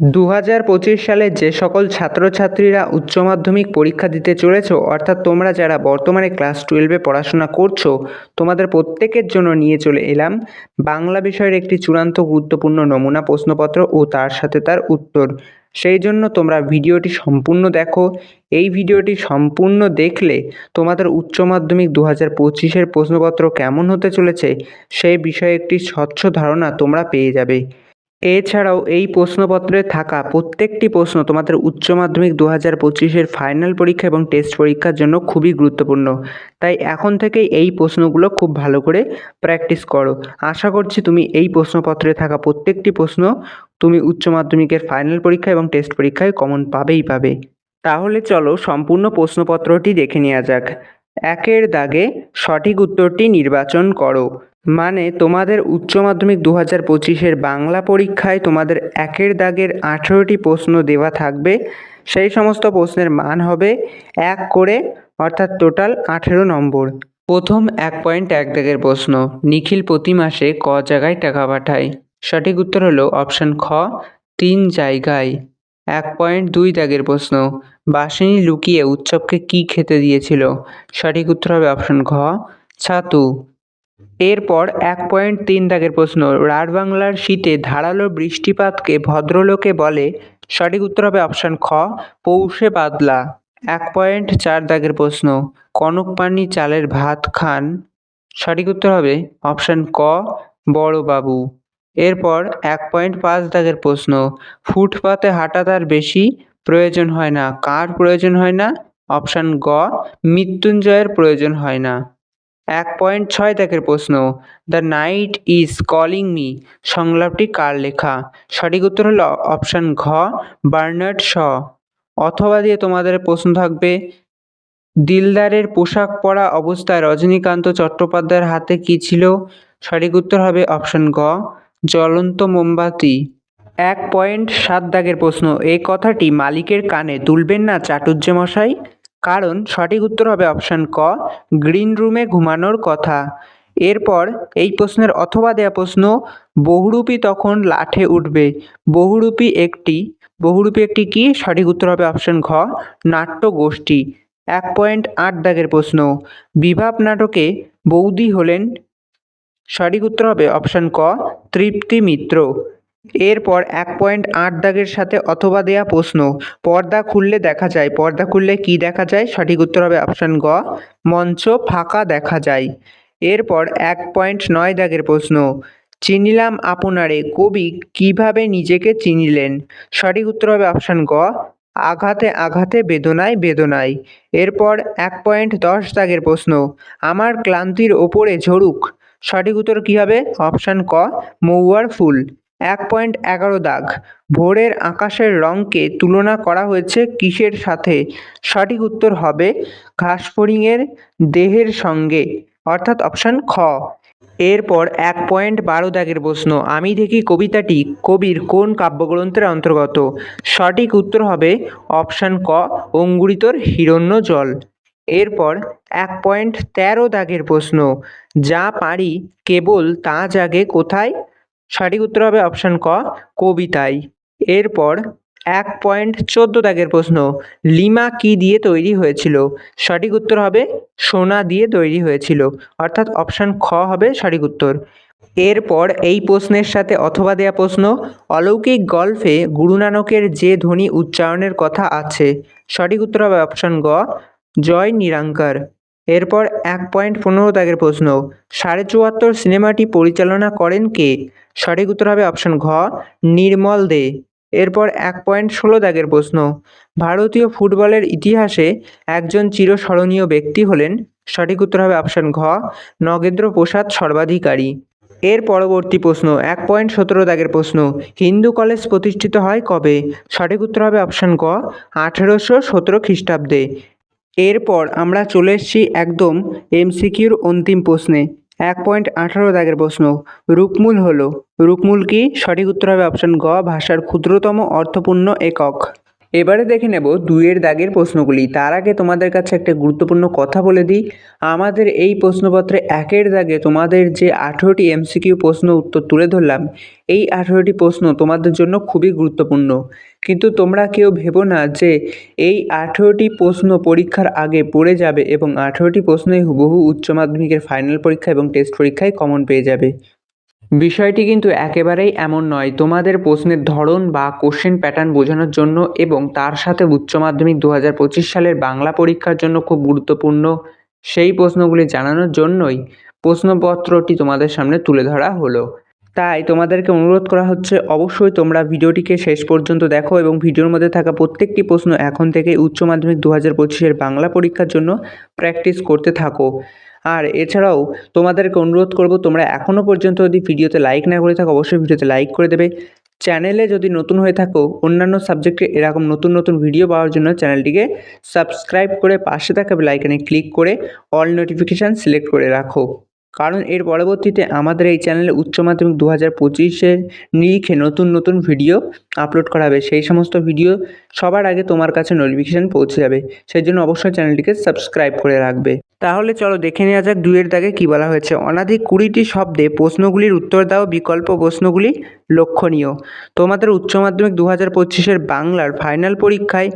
দু হাজার পঁচিশ সালে যে সকল ছাত্রছাত্রীরা উচ্চ মাধ্যমিক পরীক্ষা দিতে চলেছ, অর্থাৎ তোমরা যারা বর্তমানে ক্লাস টুয়েলভে পড়াশোনা করছ, তোমাদের প্রত্যেকের জন্য নিয়ে চলে এলাম বাংলা বিষয়ের একটি চূড়ান্ত গুরুত্বপূর্ণ নমুনা প্রশ্নপত্র ও তার সাথে তার উত্তর। সেই জন্য তোমরা ভিডিওটি সম্পূর্ণ দেখো। এই ভিডিওটি সম্পূর্ণ দেখলে তোমাদের উচ্চ মাধ্যমিক দু হাজার পঁচিশের প্রশ্নপত্র কেমন হতে চলেছে সেই বিষয়ে একটি স্বচ্ছ ধারণা তোমরা পেয়ে যাবে। এছাড়াও এই প্রশ্নপত্রে থাকা প্রত্যেকটি প্রশ্ন তোমাদের উচ্চ মাধ্যমিক দু হাজার পঁচিশের ফাইনাল পরীক্ষা এবং টেস্ট পরীক্ষার জন্য খুবই গুরুত্বপূর্ণ। তাই এখন থেকেই এই প্রশ্নগুলো খুব ভালো করে প্র্যাকটিস করো। আশা করছি তুমি এই প্রশ্নপত্রে থাকা প্রত্যেকটি প্রশ্ন তুমি উচ্চ মাধ্যমিকের ফাইনাল পরীক্ষা এবং টেস্ট পরীক্ষায় কমন পাবেই পাবে। তাহলে চলো সম্পূর্ণ প্রশ্নপত্রটি দেখে নেওয়া যাক। একের দাগে সঠিক উত্তরটি নির্বাচন করো। মানে তোমাদের উচ্চ মাধ্যমিক দু হাজার পঁচিশের বাংলা পরীক্ষায় তোমাদের একের দাগের আঠেরোটি প্রশ্ন দেওয়া থাকবে। সেই সমস্ত প্রশ্নের মান হবে এক করে, অর্থাৎ টোটাল আঠেরো নম্বর। প্রথম এক পয়েন্ট এক দাগের প্রশ্ন, নিখিল প্রতি মাসে ক জায়গায় টাকা পাঠায়? সঠিক উত্তর হলো অপশান খ, তিন জায়গায়। এক পয়েন্ট দুই দাগের প্রশ্ন, বাসিনী লুকিয়ে উৎসবকে কি খেতে দিয়েছিল? সঠিক উত্তর হবে অপশন ঘ, ছাতু। এরপর এক পয়েন্ট তিন দাগের প্রশ্ন, রাঢ় বাংলার শীতে ধারালো বৃষ্টিপাতকে ভদ্রলোকে বলে, সঠিক উত্তর হবে অপশান খ, পৌষে বাদলা। এক পয়েন্ট চার দাগের প্রশ্ন, কনক পানি চালের ভাত খান। সঠিক উত্তর হবে অপশান ক, বড়বাবু। এরপর এক পয়েন্ট পাঁচ দাগের প্রশ্ন, ফুটপাতে হাঁটা তার বেশি প্রয়োজন হয় না, কার প্রয়োজন হয় না? অপশান গ, মৃত্যুঞ্জয়ের প্রয়োজন হয় না। এক পয়েন্ট ছয় দাগের প্রশ্ন। The night is calling me সংলাপটি কার লেখা? সঠিক উত্তর হলো অপশান ঘ, বার্নার্ড শ। অথবা দিয়ে তোমাদের প্রশ্ন থাকবে, দিলদারের পোশাক পরা অবস্থায় রজনীকান্ত চট্টোপাধ্যায়ের হাতে কী ছিল? সঠিক উত্তর হবে অপশান গ জ্বলন্ত মোমবাতি। এক পয়েন্ট সাত দাগের প্রশ্ন, এই কথাটি মালিকের কানে তুলবেন না চাটুর্য মশাই? কারণ সঠিক উত্তর হবে অপশান ক, গ্রিন রুমে ঘুমানোর কথা। এরপর এই প্রশ্নের অথবা দেয়া প্রশ্ন, বহুরূপী তখন লাঠে উঠবে। বহুরূপী একটি বহুরূপী একটি কি? সঠিক উত্তর হবে অপশান ঘ নাট্য গোষ্ঠী এক পয়েন্ট আট দাগের প্রশ্ন, বিভাব নাটকে বৌদি হলেন। সঠিক উত্তর হবে অপশান ক, তৃপ্তি মিত্র। এরপর এক পয়েন্ট আট দাগের সাথে অথবা দেয়া প্রশ্ন। পর্দা খুললে দেখা যায়। পর্দা খুললে কি দেখা যায়? সঠিক উত্তর হবে অপশান গ। মঞ্চ ফাঁকা দেখা যায়। এরপর এক পয়েন্ট নয় দাগের প্রশ্ন। চিনিলাম আপনারে। কবি কীভাবে নিজেকে চিনিলেন? সঠিক উত্তর হবে অপশান গ। আঘাতে আঘাতে, বেদনায় বেদনায়। এরপর এক পয়েন্ট দশ দাগের প্রশ্ন। আমার ক্লান্তির ওপরে ঝরুক। সঠিক উত্তর কী হবে? অপশান ক। মৌয়ার ফুল। এক পয়েন্ট এগারো দাগ। ভোরের আকাশের রঙকে তুলনা করা হয়েছে কিসের সাথে? সঠিক উত্তর হবে ঘাসফড়িংয়ের দেহের সঙ্গে, অর্থাৎ অপশান খ। এরপর এক পয়েন্ট বারো দাগের প্রশ্ন, আমি দেখি কবিতাটি কবির কোন কাব্যগ্রন্থের অন্তর্গত? সঠিক উত্তর হবে অপশান ক, অঙ্গুরিতর হিরণ্য জল। এরপর এক পয়েন্ট তেরো দাগের প্রশ্ন, যা পারি কেবল তা জাগে কোথায়? সঠিক উত্তর হবে অপশান ক কবিতায় এরপর এক পয়েন্ট চোদ্দ দাগের প্রশ্ন, লিমা কি দিয়ে তৈরি হয়েছিল? সঠিক উত্তর হবে, সোনা দিয়ে তৈরি হয়েছিল। অর্থাৎ অপশান খ হবে সঠিক উত্তর। এরপর এই প্রশ্নের সাথে অথবা দেয়া প্রশ্ন, অলৌকিক গল্পে গুরু নানকের যে ধ্বনি উচ্চারণের কথা আছে, সঠিক উত্তর হবে অপশান গ, জয় নিরাঙ্কার। এরপর এক পয়েন্ট পনেরো দাগের প্রশ্ন, সাড়ে চুয়াত্তর সিনেমাটি পরিচালনা করেন কে? সঠিক উত্তর হবে অপশন ঘ, নির্মল দে। এরপর এক পয়েন্ট ষোলো দাগের প্রশ্ন। ভারতীয় ফুটবলের ইতিহাসে একজন চিরস্মরণীয় ব্যক্তি হলেন। সঠিক উত্তর হবে অপশান ঘ, নগেন্দ্র প্রসাদ সর্বাধিকারী। এর পরবর্তী প্রশ্ন, এক পয়েন্ট সতেরো দাগের প্রশ্ন, হিন্দু কলেজ প্রতিষ্ঠিত হয় কবে? সঠিক উত্তর হবে অপশান ক আঠেরোশো সতেরো খ্রিস্টাব্দে। এরপর আমরা চলে এসেছি একদম এমসিকিউর অন্তিম প্রশ্নে। এক পয়েন্ট আঠারো দাগের প্রশ্ন, রূপমূল হলো। রূপমূল কি? সঠিক উত্তর হবে অপশান গ, ভাষার ক্ষুদ্রতম অর্থপূর্ণ একক। এবারে দেখে নেব দুইয়ের দাগের প্রশ্নগুলি। তার আগে তোমাদের কাছে একটা গুরুত্বপূর্ণ কথা বলে দিই। আমাদের এই প্রশ্নপত্রে একের দাগে তোমাদের যে আঠেরোটি এমসিকিউ প্রশ্ন উত্তর তুলে ধরলাম, এই আঠেরোটি প্রশ্ন তোমাদের জন্য খুবই গুরুত্বপূর্ণ। কিন্তু তোমরা কেউ ভেবো না যে এই আঠেরোটি প্রশ্ন পরীক্ষার আগে পড়ে যাবে এবং আঠেরোটি প্রশ্নই হুবহু উচ্চ মাধ্যমিকের ফাইনাল পরীক্ষা এবং টেস্ট পরীক্ষায় কমন পেয়ে যাবে। বিষয়টি কিন্তু একেবারেই এমন নয়। তোমাদের প্রশ্নের ধরন বা কোশ্চেন প্যাটার্ন বোঝানোর জন্য এবং তার সাথে উচ্চ মাধ্যমিক দু হাজার পঁচিশ সালের বাংলা পরীক্ষার জন্য খুব গুরুত্বপূর্ণ সেই প্রশ্নগুলি জানানোর জন্যই প্রশ্নপত্রটি তোমাদের সামনে তুলে ধরা হলো। তাই তোমাদেরকে অনুরোধ করা হচ্ছে অবশ্যই তোমরা ভিডিওটিকে শেষ পর্যন্ত দেখো এবং ভিডিওর মধ্যে থাকা প্রত্যেকটি প্রশ্ন এখন থেকে উচ্চ মাধ্যমিক দু হাজার পঁচিশের বাংলা পরীক্ষার জন্য প্র্যাকটিস করতে থাকো। আর এছাড়াও তোমাদেরকে অনুরোধ করব, তোমরা এখনও পর্যন্ত যদি ভিডিওতে লাইক না করে থাকো, অবশ্যই ভিডিওতে লাইক করে দেবে। চ্যানেলে যদি নতুন হয়ে থাকো, অন্যান্য সাবজেক্টে এরকম নতুন নতুন ভিডিও পাওয়ার জন্য চ্যানেলটিকে সাবস্ক্রাইব করে পাশে থাকা বেলাইকানে ক্লিক করে অল নোটিফিকেশান সিলেক্ট করে রাখো। কারণ এর পরবর্তীতে আমাদের এই চ্যানেলে উচ্চ মাধ্যমিক দু হাজার পঁচিশের নিরিখে নতুন নতুন ভিডিও আপলোড করা হবে। সেই সমস্ত ভিডিও সবার আগে তোমার কাছে নোটিফিকেশান পৌঁছে যাবে। সেই জন্য অবশ্যই চ্যানেলটিকে সাবস্ক্রাইব করে রাখবে। তাহলে চলো দেখে নেওয়া যাক দুয়ের দাগে কী বলা হয়েছে। অনাধিক কুড়িটি শব্দে প্রশ্নগুলির উত্তর দাও, বিকল্প প্রশ্নগুলি লক্ষণীয়। তোমাদের উচ্চ মাধ্যমিক দু হাজার পঁচিশের বাংলার ফাইনাল পরীক্ষায়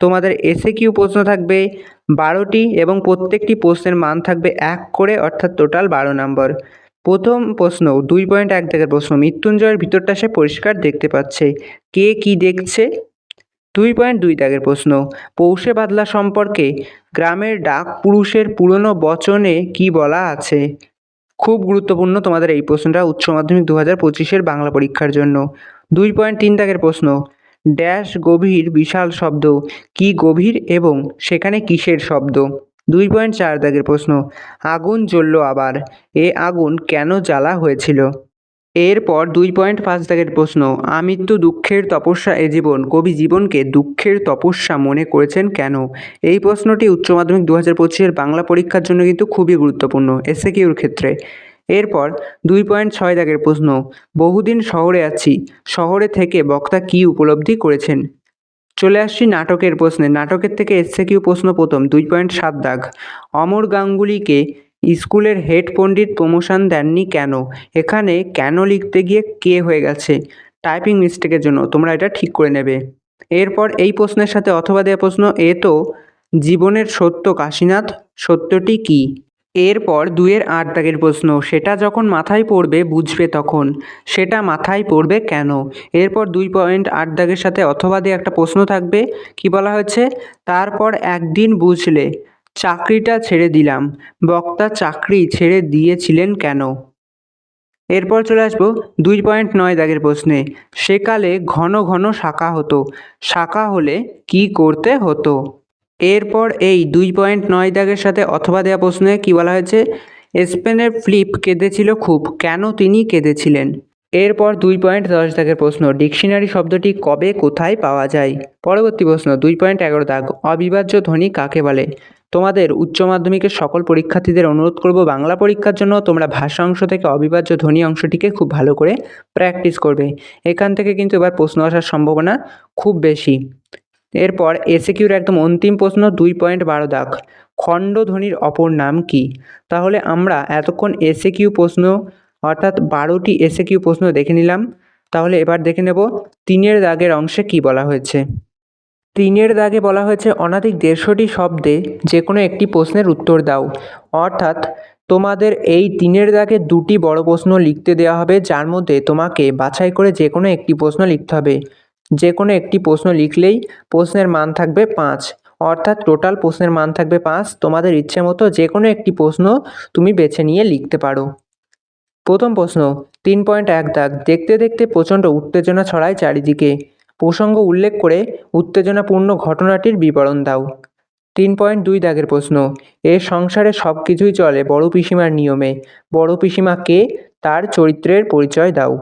তোমাদের এসে কিউ প্রশ্ন থাকবে? বারোটি এবং প্রত্যেকটি প্রশ্নের মান থাকবে এক করে, অর্থাৎ টোটাল বারো নম্বর প্রথম প্রশ্ন, দুই পয়েন্ট এক দাগের প্রশ্ন, মৃত্যুঞ্জয়ের ভিতরটা সে পরিষ্কার দেখতে পাচ্ছে। কে কি দেখছে? দুই পয়েন্ট দুই দাগের প্রশ্ন, পৌষে বাদলা সম্পর্কে গ্রামের ডাক পুরুষের পুরনো বচনে কি বলা আছে? খুব গুরুত্বপূর্ণ তোমাদের এই প্রশ্নটা উচ্চ মাধ্যমিক দু হাজার পঁচিশের বাংলা পরীক্ষার জন্য। দুই পয়েন্ট তিন দাগের প্রশ্ন ড্যাশ গভীর বিশাল শব্দ। কি গভীর এবং সেখানে কিসের শব্দ? দুই পয়েন্ট চার দাগের প্রশ্ন। আগুন জ্বলল আবার। এ আগুন কেন জ্বালা হয়েছিল? এরপর দুই পয়েন্ট পাঁচ দাগের প্রশ্ন। আমৃত্যু দুঃখের তপস্যা এ জীবন, কবি জীবনকে দুঃখের তপস্যা মনে করেছেন কেন? এই প্রশ্নটি উচ্চ মাধ্যমিক দু হাজার পঁচিশের বাংলা পরীক্ষার জন্য কিন্তু খুবই গুরুত্বপূর্ণ। এসে কিউর ক্ষেত্রে। এরপর দুই পয়েন্ট ছয় দাগের প্রশ্ন, বহুদিন শহরে আছি, শহরে থেকে বক্তা কী উপলব্ধি করেছেন? চলে আসছি নাটকের প্রশ্নে, নাটকের থেকে এসছে কিউ প্রশ্ন প্রথম, দুই পয়েন্ট সাত দাগ, অমর গাঙ্গুলিকে স্কুলের হেড পণ্ডিত প্রমোশন দেননি কেন? এখানে কেন লিখতে গিয়ে কে হয়ে গেছে? টাইপিং মিস্টেকের জন্য, তোমরা এটা ঠিক করে নেবে। এরপর এই প্রশ্নের সাথে অথবা দেওয়া প্রশ্ন, এ তো জীবনের সত্য কাশীনাথ, সত্যটি কী? এরপর দুয়ের আট দাগের প্রশ্ন, সেটা যখন মাথায় পড়বে বুঝবে তখন, সেটা মাথায় পড়বে কেন? এরপর দুই পয়েন্ট আট দাগের সাথে অথবা দিয়ে একটা প্রশ্ন থাকবে, কি বলা হচ্ছে তারপর একদিন বুঝলে, চাকরিটা ছেড়ে দিলাম, বক্তা চাকরি ছেড়ে দিয়েছিলেন কেন? এরপর চলে আসব দুই পয়েন্ট নয় দাগের প্রশ্নে, সেকালে ঘন ঘন শাখা হতো, শাখা হলে কি করতে হতো? এরপর এই দুই পয়েন্ট নয় দাগের সাথে অথবা দেওয়া প্রশ্নে কী বলা হয়েছে? স্পেনের ফ্লিপ কেঁদেছিল খুব। কেন তিনি কেঁদেছিলেন? এরপর দুই পয়েন্ট দশ দাগের প্রশ্ন, ডিকশনারি শব্দটি কবে, কোথায় পাওয়া যায়? পরবর্তী প্রশ্ন, দুই পয়েন্ট এগারো দাগ, অবিভাজ্য ধ্বনি কাকে বলে? তোমাদের উচ্চ মাধ্যমিকের সকল পরীক্ষার্থীদের অনুরোধ করব, বাংলা পরীক্ষার জন্য তোমরা ভাষা অংশ থেকে অবিভাজ্য ধ্বনি অংশটিকে খুব ভালো করে প্র্যাকটিস করবে। এখান থেকে কিন্তু এবার প্রশ্ন আসার সম্ভাবনা খুব বেশি। এরপর এসিকিউর একদম অন্তিম প্রশ্ন, দুই পয়েন্ট বারো দাগ। খণ্ডধ্বনির অপর নাম কি? তাহলে আমরা এতক্ষণ এসিকিউ প্রশ্ন, অর্থাৎ বারোটি এসিকিউ প্রশ্ন দেখে নিলাম। তাহলে এবার দেখে নেব তিনের দাগের অংশে কি বলা হয়েছে। তিনের দাগে বলা হয়েছে অনাধিক দেড়শোটি শব্দে যে কোনো একটি প্রশ্নের উত্তর দাও। অর্থাৎ তোমাদের এই তিনের দাগে দুটি বড় প্রশ্ন লিখতে দেওয়া হবে, যার মধ্যে তোমাকে বাছাই করে যে কোনো একটি প্রশ্ন লিখতে হবে। যে কোনো একটি প্রশ্ন লিখলেই প্রশ্নের মান থাকবে পাঁচ। অর্থাৎ টোটাল প্রশ্নের মান থাকবে পাঁচ। তোমাদের ইচ্ছে মতো যে কোনো একটি প্রশ্ন তুমি বেছে নিয়ে লিখতে পারো। প্রথম প্রশ্ন, তিন পয়েন্ট এক দাগ। দেখতে দেখতে প্রচণ্ড উত্তেজনা ছড়ায় চারিদিকে। প্রসঙ্গ উল্লেখ করে উত্তেজনাপূর্ণ ঘটনাটির বিবরণ দাও। তিন পয়েন্ট দুই দাগের প্রশ্ন, এ সংসারে সব কিছুই চলে বড় পিসিমার নিয়মে। বড় পিসিমা কে? তার চরিত্রের পরিচয় দাও।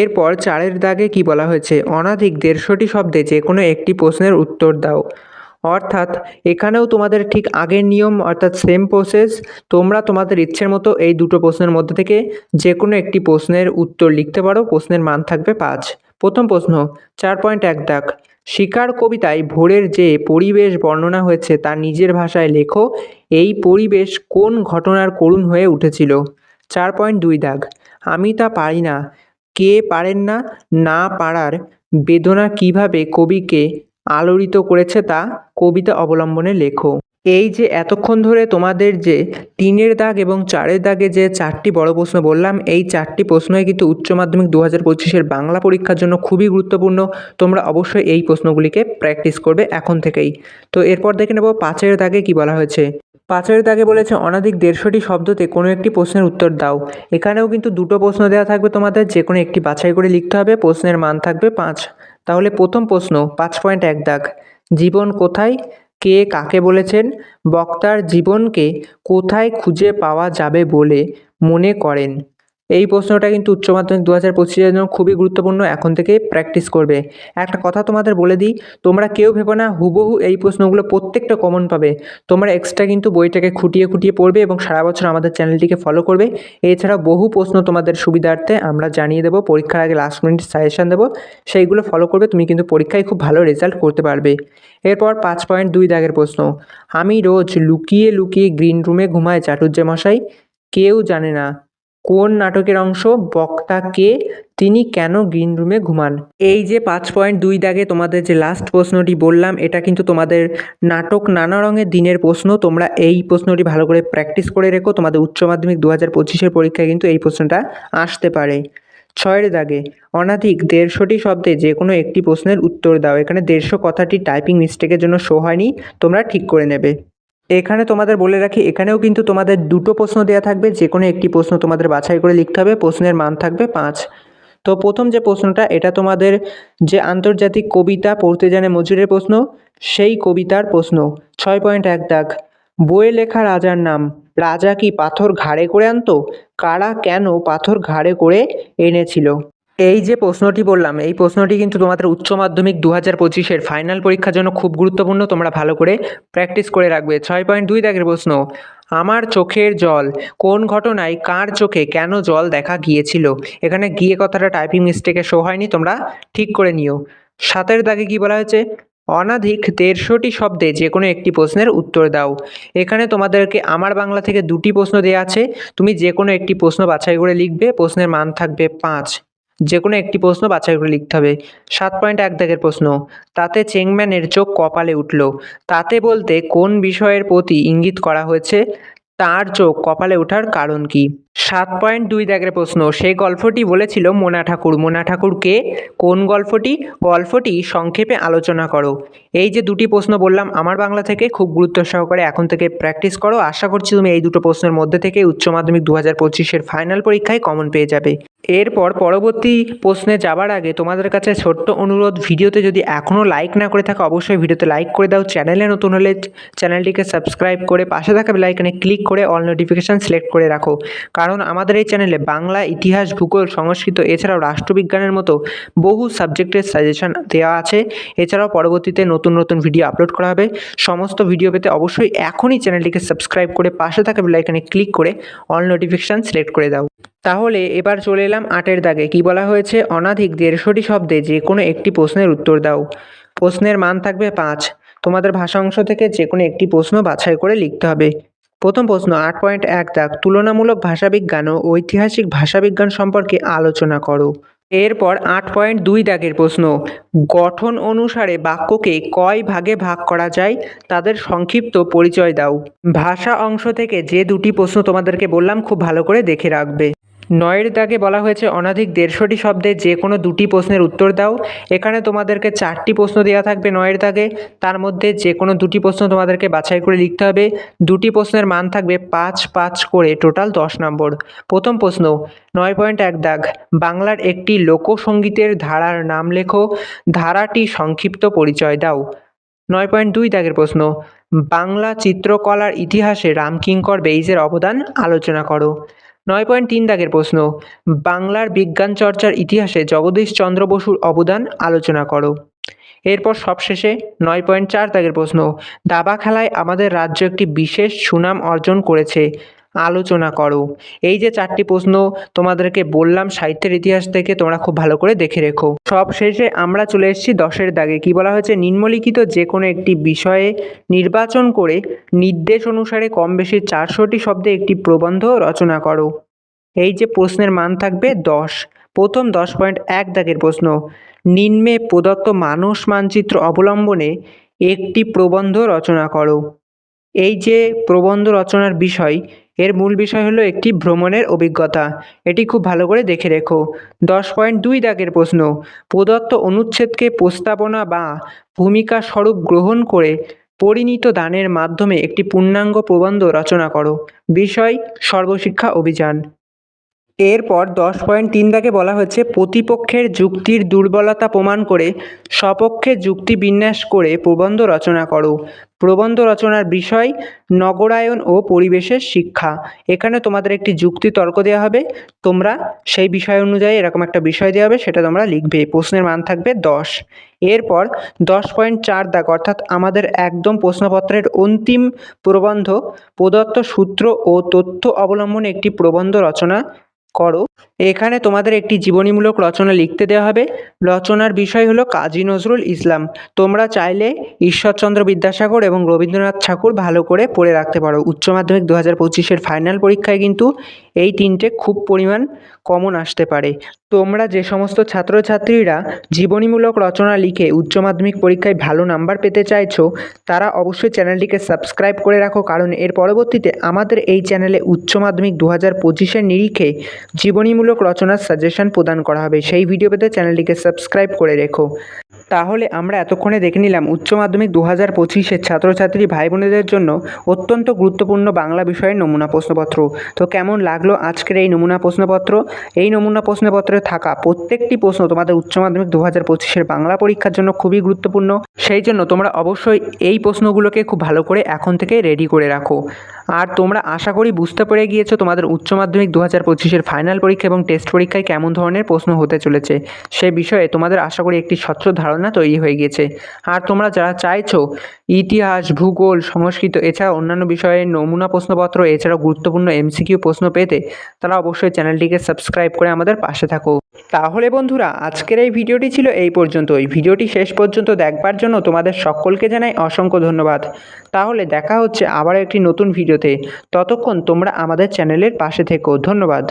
এরপর চারের দাগে কি বলা হয়েছে? অনাধিক দেড়শোটি শব্দে যে কোনো একটি প্রশ্নের উত্তর দাও। অর্থাৎ, এখানেও তোমাদের ঠিক আগের নিয়ম, অর্থাৎ সেম প্রসেস তোমরা তোমাদের ইচ্ছের মতো এই দুটো প্রশ্নের মধ্যে থেকে যে কোনো একটি প্রশ্নের উত্তর লিখতে পারো, প্রশ্নের মান থাকবে পাঁচ। প্রথম প্রশ্ন, চার পয়েন্ট এক দাগ। শিকার কবিতায় ভোরের যে পরিবেশ বর্ণনা হয়েছে তা নিজের ভাষায় লেখো, এই পরিবেশ কোন ঘটনার করুণ হয়ে উঠেছিল? চার পয়েন্ট দুই দাগ। আমি তা পারি না। কে পারেন না না পারার বেদনা কীভাবে কবিকে আলোড়িত করেছে তা কবিতা অবলম্বনে লেখো। এই যে এতক্ষণ ধরে তোমাদের যে তিনের দাগ এবং চারের দাগে যে চারটি বড় প্রশ্ন বললাম, এই চারটি প্রশ্নই কিন্তু উচ্চ মাধ্যমিক দু হাজার পঁচিশের বাংলা পরীক্ষার জন্য খুবই গুরুত্বপূর্ণ। তোমরা অবশ্যই এই প্রশ্নগুলিকে প্র্যাকটিস করবে এখন থেকেই। তো এরপর দেখে নেব পাঁচের দাগে কি বলা হয়েছে। পাঁচের তাকে বলেছে, অনাধিক দেড়শোটি শব্দতে কোনো একটি প্রশ্নের উত্তর দাও। এখানেও কিন্তু দুটো প্রশ্ন দেওয়া থাকবে তোমাদের যে কোনো একটি বাছাই করে লিখতে হবে, প্রশ্নের মান থাকবে পাঁচ। তাহলে প্রথম প্রশ্ন, পাঁচ পয়েন্ট এক দাগ। জীবন কোথায়? কে কাকে বলেছেন? বক্তার জীবনকে কোথায় খুঁজে পাওয়া যাবে বলে মনে করেন। এই প্রশ্নটা কিন্তু উচ্চ মাধ্যমিক দু হাজার পঁচিশের জন্য খুবই গুরুত্বপূর্ণ, এখন থেকে প্র্যাকটিস করবে। একটা কথা তোমাদের বলে দিই, তোমরা কেউ ভেবো না, হুবহু এই প্রশ্নগুলো প্রত্যেকটা কমন পাবে। তোমরা এক্সট্রা কিন্তু বইটাকে খুঁটিয়ে খুঁটিয়ে পড়বে এবং সারা বছর আমাদের চ্যানেলটিকে ফলো করবে। এছাড়া বহু প্রশ্ন তোমাদের সুবিধার্থে আমরা জানিয়ে দেবো, পরীক্ষার আগে লাস্ট মিনিট সাজেশন দেবো, সেইগুলো ফলো করবে, তুমি কিন্তু পরীক্ষায় খুব ভালো রেজাল্ট করতে পারবে। এরপর পাঁচ পয়েন্ট দুই দাগের প্রশ্ন, আমি রোজ লুকিয়ে লুকিয়ে গ্রিন রুমে ঘুমাই চাটুর্যে মশাই? কেউ জানে না। কোন নাটকের অংশ, বক্তা কে, তিনি কেন গ্রিন রুমে ঘুমান? এই যে পাঁচ পয়েন্ট দুই দাগে তোমাদের যে লাস্ট প্রশ্নটি বললাম, এটা কিন্তু তোমাদের নাটক নানা রঙের দিনের প্রশ্ন, তোমরা এই প্রশ্নটি ভালো করে প্র্যাকটিস করে রেখো। তোমাদের উচ্চ মাধ্যমিক দু হাজার পঁচিশের পরীক্ষায় কিন্তু এই প্রশ্নটা আসতে পারে। ছয়ের দাগে, অনাধিক দেড়শোটি শব্দে যে কোনো একটি প্রশ্নের উত্তর দাও। এখানে দেড়শো কথাটি টাইপিং মিস্টেকের জন্য শো হয়নি, তোমরা ঠিক করে নেবে। এখানে তোমাদের বলে রাখি, এখানেও কিন্তু তোমাদের দুটো প্রশ্ন দেওয়া থাকবে যে কোনো একটি প্রশ্ন তোমাদের বাছাই করে লিখতে হবে, প্রশ্নের মান থাকবে পাঁচ। তো প্রথম যে প্রশ্নটা, এটা তোমাদের যে আন্তর্জাতিক কবিতা পড়তে জানে মজুরের প্রশ্ন, সেই কবিতার প্রশ্ন। ছয় পয়েন্ট এক দাগ। বইয়ে লেখা রাজার নাম, রাজা কি পাথর ঘাড়ে করে আনতো? কারা কেন পাথর ঘাড়ে করে এনেছিল? এই যে প্রশ্নটি বললাম, এই প্রশ্নটি কিন্তু তোমাদের উচ্চ মাধ্যমিক দু হাজার পঁচিশের ফাইনাল পরীক্ষার জন্য খুব গুরুত্বপূর্ণ, তোমরা ভালো করে প্র্যাকটিস করে রাখবে। ছয় পয়েন্ট দুই দাগের প্রশ্ন, আমার চোখের জল কোন ঘটনায় কার চোখে কেন জল দেখা গিয়েছিল? এখানে গিয়ে কথাটা টাইপিং মিস্টেকে শো হয়নি, তোমরা ঠিক করে নিও। সাতের দাগে কি বলা হয়েছে? অনাধিক দেড়শোটি শব্দে যে কোনো একটি প্রশ্নের উত্তর দাও। এখানে তোমাদেরকে আমার বাংলা থেকে দুটি প্রশ্ন দেওয়া আছে, তুমি যে কোনো একটি প্রশ্ন বাছাই করে লিখবে, প্রশ্নের মান থাকবে পাঁচ। যে কোনো একটি প্রশ্ন বাছাই করে লিখতে হবে। সাত পয়েন্ট এক দাগের প্রশ্ন, তাতে চেংম্যানের চোখ কপালে উঠল। তাতে বলতে কোন বিষয়ের প্রতি ইঙ্গিত করা হয়েছে? তার চোখ কপালে ওঠার কারণ কি? সাত পয়েন্ট দুই দাগের প্রশ্ন। সেই গল্পটি বলেছিল মোনা ঠাকুর। মোনা ঠাকুর কে কোন গল্পটি গল্পটি সংক্ষেপে আলোচনা করো। এই যে দুটি প্রশ্ন বললাম আমার বাংলা থেকে, খুব গুরুত্ব সহকারে এখন থেকে প্র্যাকটিস করো। আশা করছি তুমি এই দুটো প্রশ্নের মধ্যে থেকে উচ্চ মাধ্যমিক দু হাজার পঁচিশের ফাইনাল পরীক্ষায় কমন পেয়ে যাবে। এরপর পরবর্তী প্রশ্নে যাবার আগে তোমাদের কাছে ছোট্ট অনুরোধ, ভিডিওতে যদি এখনও লাইক না করে থাকো, অবশ্যই ভিডিওতে লাইক করে দাও। চ্যানেলে নতুন হলে চ্যানেলটিকে সাবস্ক্রাইব করে পাশে থাকা বেলাইকনে ক্লিক করে অল নোটিফিকেশান সিলেক্ট করে রাখো। কারণ আমাদের এই চ্যানেলে বাংলা ইতিহাস, ভূগোল, সংস্কৃত, এছাড়াও রাষ্ট্রবিজ্ঞানের মতো বহু সাবজেক্টের সাজেশন দেওয়া আছে। এছাড়াও পরবর্তীতে নতুন নতুন ভিডিও আপলোড করা হবে। সমস্ত ভিডিও পেতে অবশ্যই এখনই চ্যানেলটিকে সাবস্ক্রাইব করে পাশে থাকা বেলাইকনে ক্লিক করে অল নোটিফিকেশান সিলেক্ট করে দাও। তাহলে এবার চলে এলাম আটের দাগে। কি বলা হয়েছে? অনাধিক দেড়শোটি শব্দে যে কোনো একটি প্রশ্নের উত্তর দাও। প্রশ্নের মান থাকবে পাঁচ। তোমাদের ভাষা অংশ থেকে যে কোনো একটি প্রশ্ন বাছাই করে লিখতে হবে। প্রথম প্রশ্ন, আট পয়েন্ট এক দাগ, তুলনামূলক ভাষাবিজ্ঞান ও ঐতিহাসিক ভাষাবিজ্ঞান সম্পর্কে আলোচনা করো। এরপর আট পয়েন্ট দুই দাগের প্রশ্ন, গঠন অনুসারে বাক্যকে কয় ভাগে ভাগ করা যায়? তাদের সংক্ষিপ্ত পরিচয় দাও। ভাষা অংশ থেকে যে দুটি প্রশ্ন তোমাদেরকে বললাম, খুব ভালো করে দেখে রাখবে। নয়ের দাগে বলা হয়েছে, অনাধিক দেড়শোটি শব্দে যে কোনো দুটি প্রশ্নের উত্তর দাও। এখানে তোমাদেরকে চারটি প্রশ্ন দেওয়া থাকবে নয়ের দাগে। তার মধ্যে যে কোনো দুটি প্রশ্ন তোমাদেরকে বাছাই করে লিখতে হবে। দুটি প্রশ্নের মান থাকবে পাঁচ পাঁচ করে, টোটাল দশ নম্বর। প্রথম প্রশ্ন, নয় পয়েন্ট এক দাগ, বাংলার একটি লোকসঙ্গীতের ধারার নাম লেখো। ধারাটি সংক্ষিপ্ত পরিচয় দাও। নয় পয়েন্ট দুই দাগের প্রশ্ন, বাংলা চিত্রকলার ইতিহাসে রামকিঙ্কর বেইজের অবদান আলোচনা করো। নয় পয়েন্ট তিন দাগের প্রশ্ন। বাংলার বিজ্ঞান চর্চার ইতিহাসে জগদীশ চন্দ্র বসুর অবদান আলোচনা করো। এরপর সবশেষে নয় পয়েন্ট চার দাগের প্রশ্ন, দাবা খেলায় আমাদের রাজ্য একটি বিশেষ সুনাম অর্জন করেছে। আলোচনা করো। এই যে চারটি প্রশ্ন তোমাদেরকে বললাম সাহিত্যের ইতিহাস থেকে, তোমরা খুব ভালো করে দেখে রেখো। সব শেষে আমরা চলে এসেছি দশের দাগে। কি বলা হয়েছে? নিম্নলিখিত যে কোনো একটি বিষয়ে নির্বাচন করে নির্দেশ অনুসারে কম বেশি চারশোটি শব্দে একটি প্রবন্ধ রচনা করো। এই যে প্রশ্নের মান থাকবে দশ। প্রথম দশ পয়েন্ট এক দাগের প্রশ্ন। নিম্নে প্রদত্ত মানুষ মানচিত্র অবলম্বনে একটি প্রবন্ধ রচনা করো। এই যে প্রবন্ধ রচনার বিষয় এর মূল বিষয় হলো একটি ভ্রমণের অভিজ্ঞতা। এটি খুব ভালো করে দেখে রেখো। দশ পয়েন্ট দুই দাগের প্রশ্ন, প্রদত্ত অনুচ্ছেদকে প্রস্তাবনা বা ভূমিকা স্বরূপ গ্রহণ করে পরিণত দানের মাধ্যমে একটি পূর্ণাঙ্গ প্রবন্ধ রচনা করো। বিষয়, সর্বশিক্ষা অভিযান। এরপর দশ পয়েন্ট তিন দাগে বলা হচ্ছে প্রতিপক্ষের যুক্তির দুর্বলতা প্রমাণ করে সপক্ষে যুক্তি বিন্যাস করে প্রবন্ধ রচনা করো। প্রবন্ধ রচনার বিষয় নগরায়ন ও পরিবেশের শিক্ষা। এখানে তোমাদের একটি যুক্তি তর্ক দেওয়া হবে। তোমরা সেই বিষয় অনুযায়ী এরকম একটা বিষয় দেওয়া হবে, সেটা তোমরা লিখবে। প্রশ্নের মান থাকবে দশ। এরপর দশ পয়েন্ট চার দাগ, অর্থাৎ আমাদের একদম প্রশ্নপত্রের অন্তিম প্রবন্ধ, প্রদত্ত সূত্র ও তথ্য অবলম্বনে একটি প্রবন্ধ রচনা করো। এখানে তোমাদের একটি জীবনীমূলক রচনা লিখতে দেওয়া হবে। রচনার বিষয় হলো কাজী নজরুল ইসলাম। তোমরা চাইলে ঈশ্বরচন্দ্র বিদ্যাসাগর এবং রবীন্দ্রনাথ ঠাকুর ভালো করে পড়ে রাখতে পারো। উচ্চ মাধ্যমিক দু হাজার পঁচিশের ফাইনাল পরীক্ষায় কিন্তু এই তিনটে খুব পরিমাণ কমন আসতে পারে। তোমরা যে সমস্ত ছাত্রছাত্রীরা জীবনীমূলক রচনা লিখে উচ্চ মাধ্যমিক পরীক্ষায় ভালো নাম্বার পেতে চাইছো, তারা অবশ্যই চ্যানেলটিকে সাবস্ক্রাইব করে রাখো, কারণ এর পরবর্তীতে আমাদের এই চ্যানেলে উচ্চ মাধ্যমিক দু হাজার পঁচিশের নিরিখে জীবনীমূলক রচনার সাজেশন প্রদান করা হবে। সেই ভিডিও পেতে চ্যানেলটিকে সাবস্ক্রাইব করে রেখো। তাহলে আমরা এতক্ষণে দেখে নিলাম উচ্চ মাধ্যমিক দু হাজার পঁচিশের ছাত্রছাত্রী ভাই বোনেদের জন্য অত্যন্ত গুরুত্বপূর্ণ বাংলা বিষয়ের নমুনা প্রশ্নপত্র। তো কেমন লাগল আজকের এই নমুনা প্রশ্নপত্র? এই নমুনা প্রশ্নপত্রে থাকা প্রত্যেকটি প্রশ্ন তোমাদের উচ্চ মাধ্যমিক দু হাজার পঁচিশের বাংলা পরীক্ষার জন্য খুবই গুরুত্বপূর্ণ। সেই জন্য তোমরা অবশ্যই এই প্রশ্নগুলোকে খুব ভালো করে এখন থেকে রেডি করে রাখো। আর তোমরা আশা করি বুঝতে পেরে গিয়েছো তোমাদের উচ্চ মাধ্যমিক দু হাজার পঁচিশের ফাইনাল পরীক্ষা এবং টেস্ট পরীক্ষায় কেমন ধরনের প্রশ্ন হতে চলেছে। সে বিষয়ে তোমাদের আশা করি একটি স্বচ্ছ ধারণা তৈরি হয়ে গিয়েছে। আর তোমরা যারা চাইছো ইতিহাস, ভূগোল, সংস্কৃত, এছাড়া অন্যান্য বিষয়ে নমুনা প্রশ্নপত্র, এছাড়াও গুরুত্বপূর্ণ এমসিকিউ প্রশ্ন পেতে তারা অবশ্যই চ্যানেলটিকে সাবস্ক্রাইব করে আমাদের পাশে থাকো। তাহলে বন্ধুরা, আজকের এই ভিডিওটি ছিল এই পর্যন্ত এই ভিডিওটি শেষ পর্যন্ত দেখবার জন্য তোমাদের সকলকে জানাই অসংখ্য ধন্যবাদ। তাহলে দেখা হচ্ছে আবার একটি নতুন ভিডিওতে। ততক্ষণ তোমরা আমাদের চ্যানেলের পাশে থেকো। ধন্যবাদ।